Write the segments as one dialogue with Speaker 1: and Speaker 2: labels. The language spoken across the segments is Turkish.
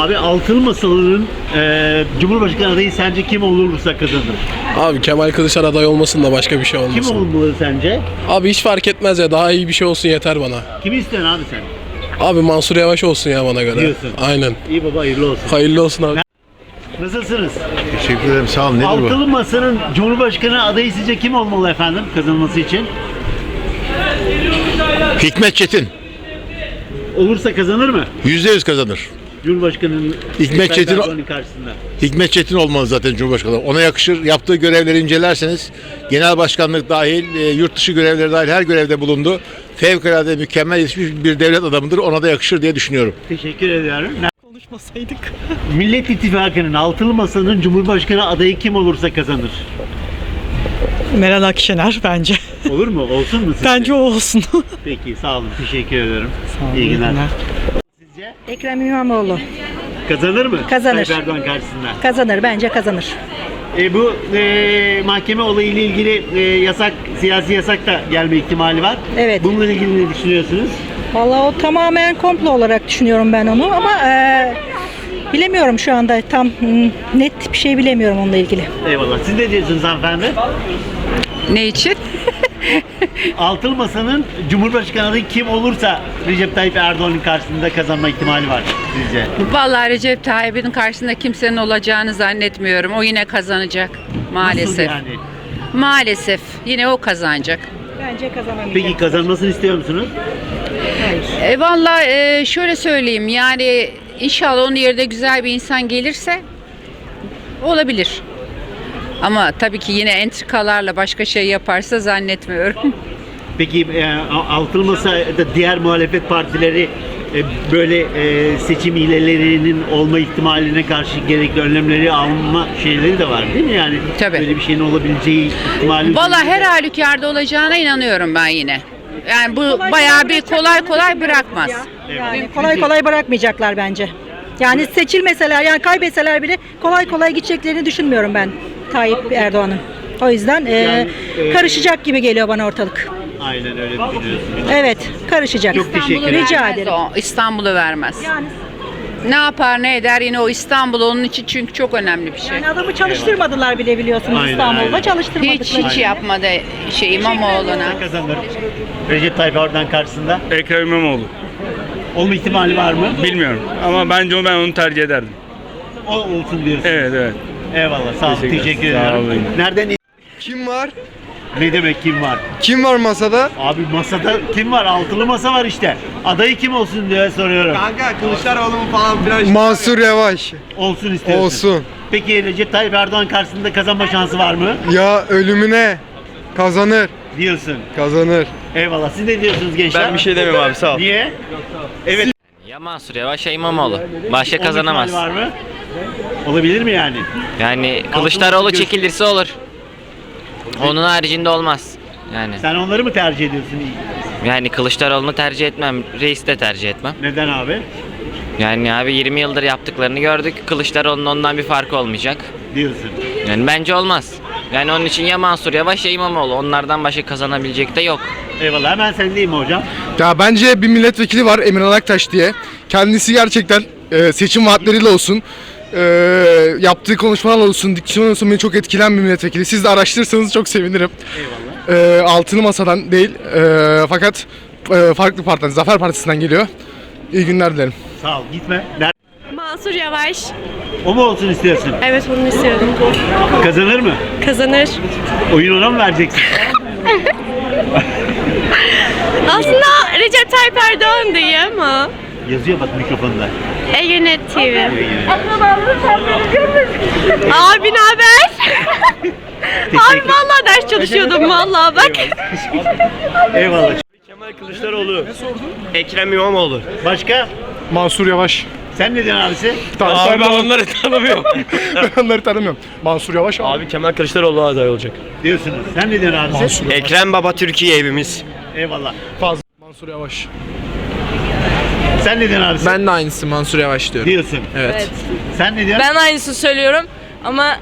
Speaker 1: Abi altılı masalının e, Cumhurbaşkanı adayı sence kim olursa kazanır?
Speaker 2: Abi Kemal Kılıçdaroğlu aday olmasın da başka bir şey
Speaker 1: Kim
Speaker 2: olmasın.
Speaker 1: olmalı sence?
Speaker 2: Abi hiç fark etmez ya daha iyi bir şey olsun yeter bana.
Speaker 1: Kimi istiyorsun abi sen?
Speaker 2: Abi Mansur Yavaş olsun ya bana göre.
Speaker 1: Diyorsun.
Speaker 2: Aynen.
Speaker 1: İyi baba hayırlı olsun.
Speaker 2: Hayırlı olsun abi.
Speaker 1: Nasılsınız?
Speaker 3: Teşekkür ederim. Sağ olun. Nedir
Speaker 1: Altılı masanın Cumhurbaşkanı adayı sizce kim olmalı efendim kazanması için?
Speaker 3: bu? Hikmet Çetin.
Speaker 1: Olursa kazanır mı?
Speaker 3: Yüzde yüz kazanır.
Speaker 1: Cumhurbaşkanı'nın
Speaker 3: Hikmet Çetin-
Speaker 1: Erdoğan'ın karşısında.
Speaker 3: Hikmet Çetin olmalı zaten Cumhurbaşkanı. Ona yakışır. Yaptığı görevleri incelerseniz genel başkanlık dahil, e, yurt dışı görevleri dahil her görevde bulundu. Fevkalade mükemmel yetişmiş bir devlet adamıdır. Ona da yakışır diye düşünüyorum.
Speaker 1: Teşekkür ediyorum. Ne-
Speaker 4: Konuşmasaydık.
Speaker 1: Millet İttifakı'nın altılı masanın Cumhurbaşkanı adayı kim olursa kazanır.
Speaker 4: Meral Akşener bence.
Speaker 1: Olur mu? Olsun mu sizce?
Speaker 4: Bence o olsun.
Speaker 1: Peki sağ olun. Teşekkür ederim. İyi günler. Sizce
Speaker 5: Ekrem İmamoğlu
Speaker 1: kazanır mı?
Speaker 5: Kazanır.
Speaker 1: Tayyip Erdoğan karşısında.
Speaker 5: kazanır bence kazanır.
Speaker 1: E, bu e, mahkeme olayıyla ilgili e, yasak, siyasi yasak da gelme ihtimali var.
Speaker 5: Evet.
Speaker 1: Bununla ilgili ne düşünüyorsunuz?
Speaker 5: Vallahi o tamamen komplo olarak düşünüyorum ben onu ama e, bilemiyorum şu anda tam hmm, net bir şey bilemiyorum onunla ilgili.
Speaker 1: Eyvallah. Siz ne diyorsunuz hanımefendi?
Speaker 6: Ne için?
Speaker 1: Altılı Masa'nın Cumhurbaşkanı adayı kim olursa Recep Tayyip Erdoğan'ın karşısında kazanma ihtimali var sizce?
Speaker 6: Vallahi Recep Tayyip'in karşısında kimsenin olacağını zannetmiyorum. O yine kazanacak
Speaker 1: Nasıl
Speaker 6: maalesef.
Speaker 1: yani?
Speaker 6: Maalesef yine o kazanacak.
Speaker 5: Bence kazanamayacak.
Speaker 1: Peki kazanmasını istiyor musunuz?
Speaker 5: Hayır.
Speaker 6: E vallahi e, şöyle söyleyeyim yani inşallah onun yerine güzel bir insan gelirse olabilir. Ama tabii ki yine entrikalarla başka şey yaparsa zannetmiyorum.
Speaker 1: Peki e, Altılı Masa'da diğer muhalefet partileri e, böyle e, seçim hilelerinin olma ihtimaline karşı gerekli önlemleri alma şeyleri de var değil mi? Yani
Speaker 6: Tabii.
Speaker 1: böyle bir şeyin olabileceği ihtimali.
Speaker 6: Vallahi her halükarda olacağına inanıyorum ben yine. Yani bu bayağı bir kolay kolay bırakmaz.
Speaker 5: Yani kolay kolay bırakmayacaklar bence. Yani seçilmeseler yani kaybetseler bile kolay kolay gideceklerini düşünmüyorum ben Tayyip Erdoğan'ın. O yüzden e,
Speaker 1: Yani, e,
Speaker 5: karışacak gibi geliyor bana ortalık.
Speaker 1: Aynen öyle düşünüyorsunuz.
Speaker 5: Evet, karışacak.
Speaker 1: Çok teşekkür
Speaker 6: İstanbul'u
Speaker 1: ederim.
Speaker 5: Rica
Speaker 6: vermez
Speaker 5: ederim.
Speaker 6: o, İstanbul'u vermez.
Speaker 5: Yani,
Speaker 6: Ne yapar ne eder yine o İstanbul onun için çünkü çok önemli bir şey.
Speaker 5: yani adamı çalıştırmadılar bile biliyorsunuz
Speaker 1: Aynen,
Speaker 5: İstanbul'da
Speaker 1: aynen.
Speaker 5: çalıştırmadılar.
Speaker 6: Hiç hiç yapmadı şey İmamoğlu'na.
Speaker 1: Kazanır. Recep Tayyip Erdoğan karşısında
Speaker 7: Ekrem İmamoğlu.
Speaker 1: olma ihtimali var mı?
Speaker 7: Bilmiyorum ama bence ben onu tercih ederdim.
Speaker 1: O olsun diyorsun.
Speaker 7: Evet evet.
Speaker 1: Eyvallah sağ olun.
Speaker 7: Teşekkür
Speaker 1: Teşekkür
Speaker 7: ederim. Sağ olun.
Speaker 1: Nereden
Speaker 8: Kim var?
Speaker 1: ne demek kim var?
Speaker 8: Kim var masada?
Speaker 1: Abi masada kim var? Altılı masa var işte. Adayı kim olsun diye soruyorum.
Speaker 8: Kanka Kılıçdaroğlu mu falan filan. Mansur Yavaş.
Speaker 1: Olsun istiyorsun.
Speaker 8: Olsun.
Speaker 1: Peki Recep Tayyip Erdoğan karşısında kazanma şansı var mı?
Speaker 8: Ya ölümüne kazanır.
Speaker 1: Diyorsun.
Speaker 8: Kazanır.
Speaker 1: Eyvallah. Siz ne diyorsunuz gençler?
Speaker 9: Ben bir şey demem abi sağ ol.
Speaker 1: Niye? Evet.
Speaker 9: Ya Mansur Yavaş ya İmamoğlu. Başka
Speaker 1: olma
Speaker 9: kazanamaz.
Speaker 1: var mı? Olabilir mi yani?
Speaker 9: Yani Kılıçdaroğlu
Speaker 1: göz-
Speaker 9: çekilirse olur. Onun haricinde olmaz. Yani
Speaker 1: Sen onları mı tercih ediyorsun?
Speaker 9: yani Kılıçdaroğlu'nu tercih etmem. Reis de tercih etmem.
Speaker 1: Neden abi?
Speaker 9: Yani abi 20 yıldır yaptıklarını gördük. Kılıçdaroğlu'nun ondan bir farkı olmayacak.
Speaker 1: Diyorsun.
Speaker 9: Yani bence olmaz. Yani onun için ya Mansur Yavaş ya İmamoğlu. Onlardan başka kazanabilecek de yok.
Speaker 1: Eyvallah. Hemen sendeyim hocam.
Speaker 10: Ya bence bir milletvekili var Emin Aktaş diye. Kendisi gerçekten e, seçim vaatleriyle olsun, e, yaptığı konuşmalarla olsun, diksiyon olsun beni çok etkilen bir milletvekili. Siz de araştırırsanız çok sevinirim.
Speaker 1: Eyvallah.
Speaker 10: E, altılı masadan değil e, fakat e, farklı partiden, Zafer Partisi'nden geliyor. İyi günler dilerim.
Speaker 1: Sağ ol. Gitme. Nerede?
Speaker 11: Mansur Yavaş.
Speaker 1: O mu olsun istiyorsun?
Speaker 11: Evet bunu istiyorum.
Speaker 1: Kazanır mı?
Speaker 11: Kazanır.
Speaker 1: Oyun ona mı vereceksin?
Speaker 11: Aslında Recep Tayyip Erdoğan diye ama.
Speaker 1: Yazıyor bak mikrofonda.
Speaker 11: Egenet TV. Abi ne haber? Abi vallahi ders çalışıyordum vallahi bak.
Speaker 1: Eyvallah.
Speaker 7: Kemal Kılıçdaroğlu. Ne sordun? Ekrem İmamoğlu.
Speaker 1: Başka?
Speaker 10: Mansur Yavaş.
Speaker 1: Sen ne diyorsun abisi?
Speaker 7: Abi ben onları tanımıyorum.
Speaker 10: ben onları tanımıyorum. Mansur Yavaş abi.
Speaker 7: abi Kemal Kılıçdaroğlu aday olacak.
Speaker 1: Diyorsunuz. Sen ne diyorsun abisi?
Speaker 10: Mansur Yavaş.
Speaker 7: Ekrem Baba Türkiye evimiz.
Speaker 1: Eyvallah.
Speaker 10: Fazla. Mansur Yavaş.
Speaker 1: Sen ne diyorsun abisi?
Speaker 2: de aynısı Mansur Yavaş diyorum.
Speaker 1: Diyorsun.
Speaker 2: Evet.
Speaker 1: Sen ne diyorsun?
Speaker 11: Ben aynısını söylüyorum ama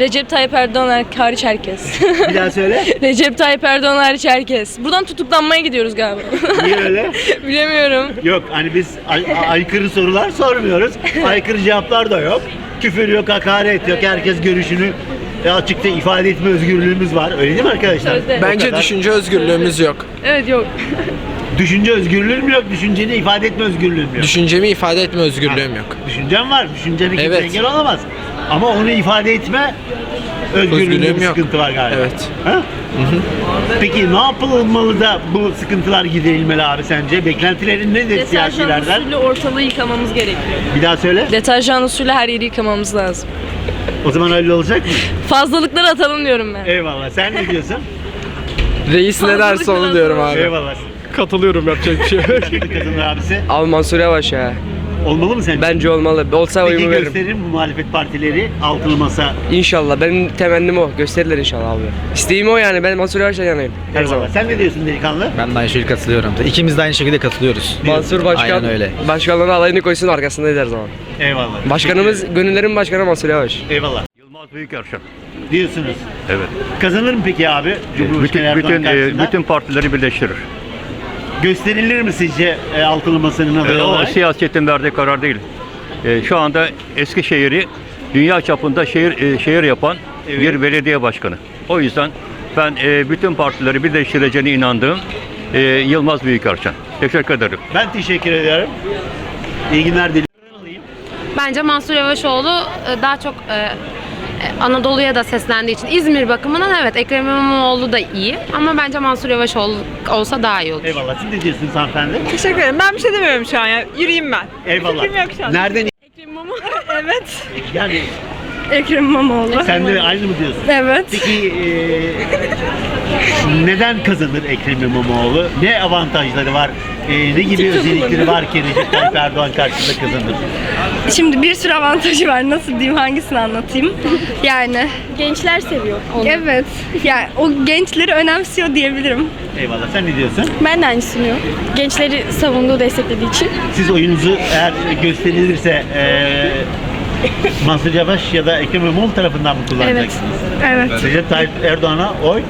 Speaker 11: Recep Tayyip Erdoğan hariç herkes.
Speaker 1: Bir daha söyle.
Speaker 11: Recep Tayyip Erdoğan hariç herkes. Buradan tutuklanmaya gidiyoruz galiba.
Speaker 1: Niye öyle?
Speaker 11: Bilemiyorum.
Speaker 1: Yok hani biz ay- aykırı sorular sormuyoruz. Aykırı cevaplar da yok. Küfür yok, hakaret yok. Herkes görüşünü e, açıkça ifade etme özgürlüğümüz var. Öyle değil mi arkadaşlar?
Speaker 11: Sözde.
Speaker 1: O
Speaker 2: Bence
Speaker 1: kadar.
Speaker 2: düşünce özgürlüğümüz yok.
Speaker 11: Evet yok.
Speaker 1: Düşünce özgürlüğüm yok, düşünceni ifade etme özgürlüğüm yok.
Speaker 2: Düşüncemi ifade etme özgürlüğüm yok.
Speaker 1: Düşüncen var, düşüncene kimse
Speaker 2: Evet.
Speaker 1: engel olamaz. Ama onu ifade etme özgürlüğünde
Speaker 2: Özgürlüğüm
Speaker 1: bir
Speaker 2: yok.
Speaker 1: sıkıntı var galiba.
Speaker 2: Evet.
Speaker 1: Ha? Peki ne yapılmalı da bu sıkıntılar giderilmeli abi sence? Beklentilerin nedir
Speaker 11: Deterjan
Speaker 1: siyasilerden?
Speaker 11: usulü ortalığı yıkamamız gerekiyor.
Speaker 1: Bir daha söyle.
Speaker 11: Deterjan usulü her yeri yıkamamız lazım.
Speaker 1: O zaman öyle olacak mı?
Speaker 11: Fazlalıkları atalım diyorum ben.
Speaker 1: Eyvallah. Sen ne diyorsun?
Speaker 2: Reis ne derse onu diyorum abi.
Speaker 1: Eyvallah.
Speaker 2: Katılıyorum yapacak bir şey yok.
Speaker 1: Kazanır abisi.
Speaker 7: Abi Mansur Yavaş ya.
Speaker 1: Olmalı mı sence?
Speaker 7: Bence olmalı. Olsa
Speaker 1: Peki
Speaker 7: oyumu veririm.
Speaker 1: gösterir mi muhalefet partileri altılı masa?
Speaker 7: İnşallah. Benim temennim o. Gösterirler inşallah abi. İsteğim o yani. Ben Mansur Yavaş'la yanayım. Her
Speaker 1: Eyvallah.
Speaker 7: zaman.
Speaker 1: Sen ne diyorsun delikanlı?
Speaker 12: Ben de aynı şekilde katılıyorum. İkimiz de aynı şekilde katılıyoruz.
Speaker 7: Mansur Başkan.
Speaker 12: Aynen öyle.
Speaker 7: Başkanlığına alayını koysun arkasındayız her zaman.
Speaker 1: Eyvallah.
Speaker 7: Başkanımız, gönüllerin başkanı Mansur Yavaş.
Speaker 1: Eyvallah.
Speaker 3: Yılmaz Büyükerşen.
Speaker 1: Diyorsunuz.
Speaker 3: Evet.
Speaker 1: Kazanır mı peki abi? Cumhurbaşkanı Erdoğan karşısında?
Speaker 3: partileri birleştirir.
Speaker 1: Gösterilir mi sizce e, altılı masanın adayı olarak?
Speaker 3: siyasetin verdiği karar değil. E, şu anda Eskişehir'i dünya çapında şehir e, şehir yapan
Speaker 1: Evet.
Speaker 3: bir belediye başkanı. O yüzden ben e, bütün partileri birleştireceğine inandığım e, Yılmaz Büyükerşen. Teşekkür ederim.
Speaker 1: Ben teşekkür ediyorum. İyi günler diliyorum.
Speaker 11: Bence Mansur Yavaşoğlu e, daha çok e, e, Anadolu'ya da seslendiği için İzmir bakımından evet Ekrem İmamoğlu da iyi ama bence Mansur Yavaşoğlu olsa daha iyi olur.
Speaker 1: Eyvallah. Siz ne diyorsunuz hanımefendi?
Speaker 4: Teşekkür ederim. Ben bir şey demiyorum şu an ya. Yürüyeyim ben.
Speaker 1: Eyvallah.
Speaker 4: Fikrim yok şu an.
Speaker 1: Nereden?
Speaker 11: Ekrem İmamoğlu evet.
Speaker 1: Yani
Speaker 11: Ekrem İmamoğlu.
Speaker 1: sen de aynı mı diyorsun?
Speaker 11: Evet.
Speaker 1: Peki e, neden kazanır Ekrem İmamoğlu? Ne avantajları var? E, ne gibi özellikleri var ki Recep Tayyip Erdoğan karşısında kazanır?
Speaker 11: Şimdi bir sürü avantajı var. Nasıl diyeyim, hangisini anlatayım? Yani gençler seviyor onu. Evet. Yani o gençleri önemsiyor diyebilirim.
Speaker 1: Eyvallah. Sen ne diyorsun?
Speaker 11: Ben de aynı düşünüyorum. Gençleri savunduğu, desteklediği için.
Speaker 1: Siz oyunuzu eğer gösterilirse e, Mansur Yavaş ya da Ekrem İmamoğlu tarafından mı kullanacaksınız?
Speaker 11: Evet.
Speaker 1: Recep Tayyip Erdoğan'a oy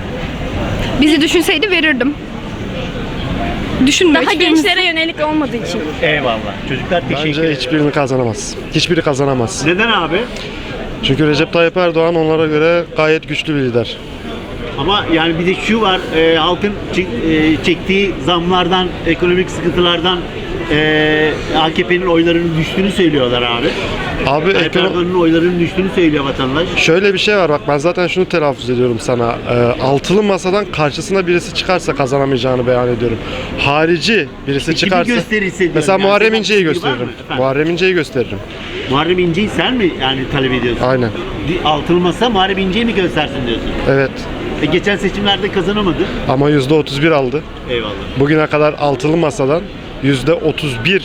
Speaker 11: Bizi düşünseydi verirdim. Düşünmüyor. Daha gençlere yönelik olmadığı için.
Speaker 1: eyvallah. Çocuklar teşekkür ederim.
Speaker 10: hiçbirini kazanamaz. Hiçbiri kazanamaz.
Speaker 1: Neden abi?
Speaker 10: Çünkü Recep Tayyip Erdoğan onlara göre gayet güçlü bir lider.
Speaker 1: Ama yani bir de şu var, e, halkın çek- e, çektiği zamlardan, ekonomik sıkıntılardan e, AKP'nin oylarının düştüğünü söylüyorlar abi.
Speaker 10: Abi
Speaker 1: Erdoğan'ın oylarının düştüğünü söylüyor vatandaş.
Speaker 10: Şöyle bir şey var bak ben zaten şunu telaffuz ediyorum sana. Ee, altılı masadan karşısına birisi çıkarsa kazanamayacağını beyan ediyorum. Harici birisi
Speaker 1: Kimi
Speaker 10: çıkarsa
Speaker 1: gösterirse diyorum
Speaker 10: mesela
Speaker 1: yani.
Speaker 10: Muharrem
Speaker 1: Senin
Speaker 10: İnce'yi
Speaker 1: mı
Speaker 10: gösteririm.
Speaker 1: efendim?
Speaker 10: Muharrem İnce'yi gösteririm.
Speaker 1: Muharrem İnce'yi sen mi yani talep ediyorsun?
Speaker 10: Aynen.
Speaker 1: Di- Altılı masa Muharrem İnce'yi mi göstersin diyorsun?
Speaker 10: Evet.
Speaker 1: E, geçen seçimlerde kazanamadı.
Speaker 10: Ama %31 aldı.
Speaker 1: Eyvallah.
Speaker 10: Bugüne kadar altılı masadan %31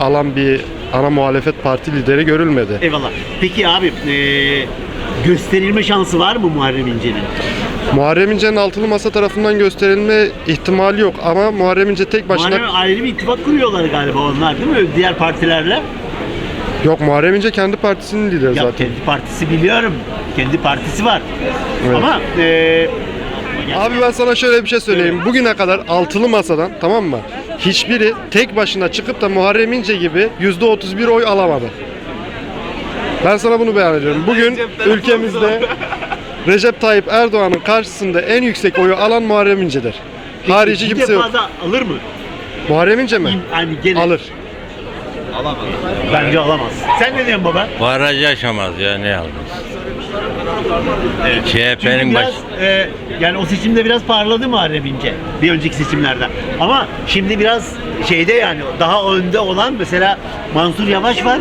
Speaker 10: alan bir ana muhalefet parti lideri görülmedi.
Speaker 1: Eyvallah. Peki abi e, gösterilme şansı var mı Muharrem İnce'nin?
Speaker 10: Muharrem İnce'nin altılı masa tarafından gösterilme ihtimali yok ama Muharrem İnce tek başına
Speaker 1: Muharrem ayrı bir ittifak kuruyorlar galiba onlar değil mi? Diğer partilerle.
Speaker 10: yok Muharrem İnce kendi partisinin lideri
Speaker 1: Ya
Speaker 10: zaten.
Speaker 1: kendi partisi biliyorum. Kendi partisi var.
Speaker 10: Evet.
Speaker 1: Ama e,
Speaker 10: Abi ben sana şöyle bir şey söyleyeyim. Bugüne kadar altılı masadan tamam mı? Hiçbiri tek başına çıkıp da Muharrem İnce gibi %31 oy alamadı. Ben sana bunu beyan ediyorum. Bugün ülkemizde Recep Tayyip Erdoğan'ın karşısında en yüksek oyu alan Muharrem İnce'dir. Harici
Speaker 1: bir
Speaker 10: kimse yok.
Speaker 1: da alır mı?
Speaker 10: Muharrem İnce mi?
Speaker 1: Hani gene
Speaker 10: Alır.
Speaker 1: bence alamaz. Sen ne diyorsun baba?
Speaker 12: Baraj yaşamaz ya ne almaz.
Speaker 1: Çünkü
Speaker 12: CHP'nin baş...
Speaker 1: biraz e, yani o seçimde biraz parladı Muharrem İnce bir önceki seçimlerden. Ama şimdi biraz şeyde yani daha önde olan mesela Mansur Yavaş var.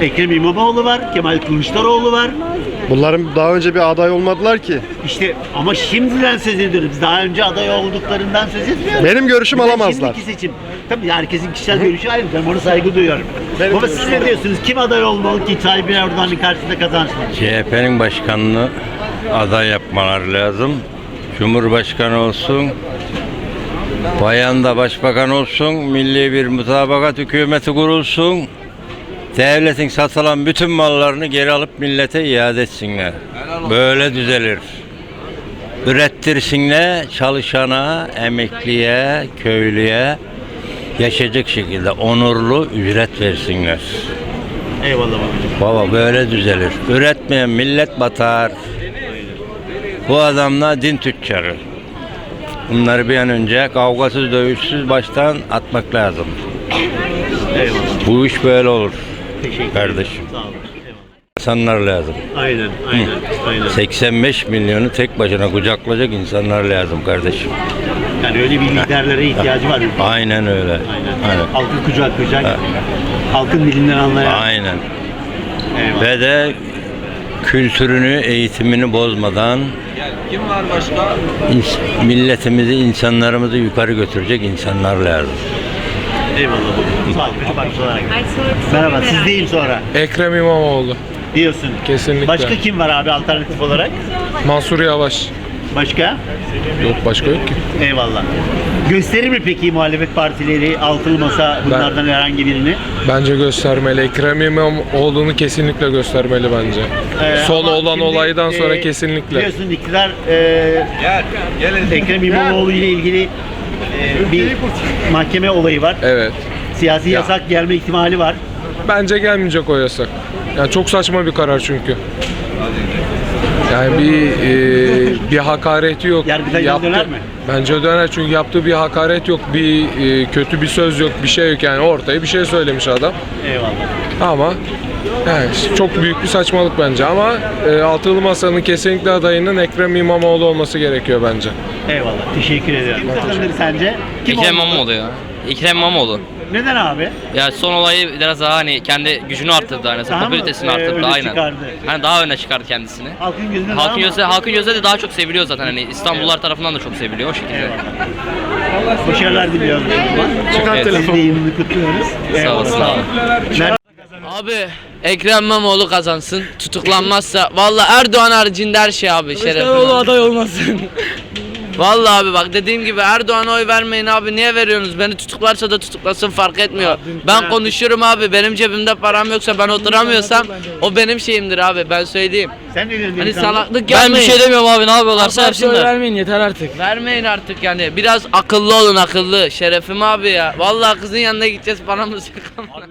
Speaker 1: Ekrem İmamoğlu var, Kemal Kılıçdaroğlu var.
Speaker 10: Bunların daha önce bir aday olmadılar ki.
Speaker 1: İşte ama şimdiden söz ediyoruz. Biz daha önce aday olduklarından söz etmiyoruz.
Speaker 10: Benim görüşüm
Speaker 1: Bir de
Speaker 10: alamazlar.
Speaker 1: Şimdiki seçim. Tabii herkesin kişisel görüşü ayrı. Ben ona saygı duyuyorum. Baba siz ne diyorsunuz? Kim aday olmalı ki Tayyip Erdoğan'ın karşısında kazansın?
Speaker 12: CHP'nin başkanını aday yapmaları lazım. Cumhurbaşkanı olsun. Bayan da başbakan olsun. Milli bir mutabakat hükümeti kurulsun. Devletin satılan bütün mallarını geri alıp millete iade etsinler. böyle düzelir. Ürettirsinler çalışana, emekliye, köylüye yaşayacak şekilde onurlu ücret versinler.
Speaker 1: Eyvallah babacığım.
Speaker 12: Baba böyle düzelir. Üretmeyen millet batar. Bu adamlar din tüccarı. Bunları bir an önce kavgasız dövüşsüz baştan atmak lazım.
Speaker 1: Eyvallah.
Speaker 12: Bu iş böyle olur
Speaker 1: Teşekkür
Speaker 12: kardeşim.
Speaker 1: Sağ olun.
Speaker 12: İnsanlar lazım.
Speaker 1: Aynen, aynen, aynen.
Speaker 12: 85 milyonu tek başına kucaklayacak insanlar lazım kardeşim.
Speaker 1: Yani öyle bir liderlere ihtiyacı var. ülkenin.
Speaker 12: Aynen öyle.
Speaker 1: Aynen.
Speaker 12: Aynen.
Speaker 1: Halkı kucaklayacak. Halkın dilinden anlayan.
Speaker 12: Aynen.
Speaker 1: Eyvallah.
Speaker 12: Ve de kültürünü, eğitimini bozmadan
Speaker 7: Kim var başka?
Speaker 12: ins- milletimizi, insanlarımızı yukarı götürecek insanlar lazım.
Speaker 1: Eyvallah babacığım. Sağ ol. Küçük bakış olarak. Merhaba, siz deyim sonra.
Speaker 8: Ekrem İmamoğlu.
Speaker 1: Diyorsun.
Speaker 8: Kesinlikle.
Speaker 1: Başka kim var abi alternatif olarak?
Speaker 8: Mansur Yavaş.
Speaker 1: Başka?
Speaker 8: Yok başka yok ki.
Speaker 1: Eyvallah. Gösterir mi peki muhalefet partileri altılı masa bunlardan herhangi birini?
Speaker 8: Bence göstermeli. Ekrem İmamoğlu'nu kesinlikle göstermeli bence.
Speaker 1: Ee,
Speaker 8: Son
Speaker 1: ama
Speaker 8: olan
Speaker 1: şimdi,
Speaker 8: olaydan sonra
Speaker 1: e,
Speaker 8: kesinlikle.
Speaker 1: Biliyorsun iktidar e, Ekrem İmamoğlu ile ilgili e, bir mahkeme olayı var.
Speaker 8: Evet.
Speaker 1: Siyasi yasak gelme ihtimali var.
Speaker 8: Bence gelmeyecek o yasak. Yani çok saçma bir karar çünkü. Yani bir e, bir hakareti yok.
Speaker 1: Yargıtay'dan döner mi?
Speaker 8: Bence döner çünkü yaptığı bir hakaret yok, bir e, kötü bir söz yok, bir şey yok yani ortaya bir şey söylemiş adam.
Speaker 1: Eyvallah.
Speaker 8: Ama yani çok büyük bir saçmalık bence ama e, altılı masanın kesinlikle adayının Ekrem İmamoğlu olması gerekiyor bence.
Speaker 1: Eyvallah. Teşekkür ediyorum. Kim kazanır sence? Kim
Speaker 9: Ekrem
Speaker 1: olmalı?
Speaker 9: İmamoğlu ya. Ekrem İmamoğlu.
Speaker 1: Neden abi?
Speaker 9: Ya son olayı biraz daha hani kendi gücünü arttırdı hani
Speaker 1: Daha mı,
Speaker 9: popülaritesini
Speaker 1: e,
Speaker 9: arttırdı
Speaker 1: öne
Speaker 9: aynen.
Speaker 1: çıkardı?
Speaker 9: Hani daha öne çıkardı kendisini.
Speaker 1: Halkın gözünde daha
Speaker 9: Halkın
Speaker 1: mı?
Speaker 9: gözü halkın gözünde de daha çok seviliyor zaten hani İstanbullular tarafından da çok seviliyor o şekilde.
Speaker 1: Eyvallah. Başarılar diliyorum.
Speaker 9: Çıkar
Speaker 1: evet. Siz de yayınını kutluyoruz. Eyvallah,
Speaker 9: olasın
Speaker 1: Sağ olun.
Speaker 13: Abi Ekrem İmamoğlu kazansın. Tutuklanmazsa vallahi Erdoğan haricinde her şey abi şerefine.
Speaker 7: aday olmasın.
Speaker 13: Vallahi abi bak dediğim gibi Erdoğan'a oy vermeyin abi. Niye veriyorsunuz? Beni tutuklarsa da tutuklasın fark etmiyor. Ben konuşurum abi. Benim cebimde param yoksa ben oturamıyorsam o benim şeyimdir abi ben söyleyeyim.
Speaker 1: Sen ne diyorsun?
Speaker 13: Hani
Speaker 1: delikanlı?
Speaker 13: salaklık
Speaker 7: Ben bir
Speaker 13: yapmayın.
Speaker 7: şey demiyorum abi ne yapıyorlarsa
Speaker 13: Allah
Speaker 7: yapsınlar. vermeyin yeter artık.
Speaker 13: Vermeyin artık yani. Biraz akıllı olun akıllı. Şerefim abi ya. Vallahi kızın yanına gideceğiz paramız yok ama.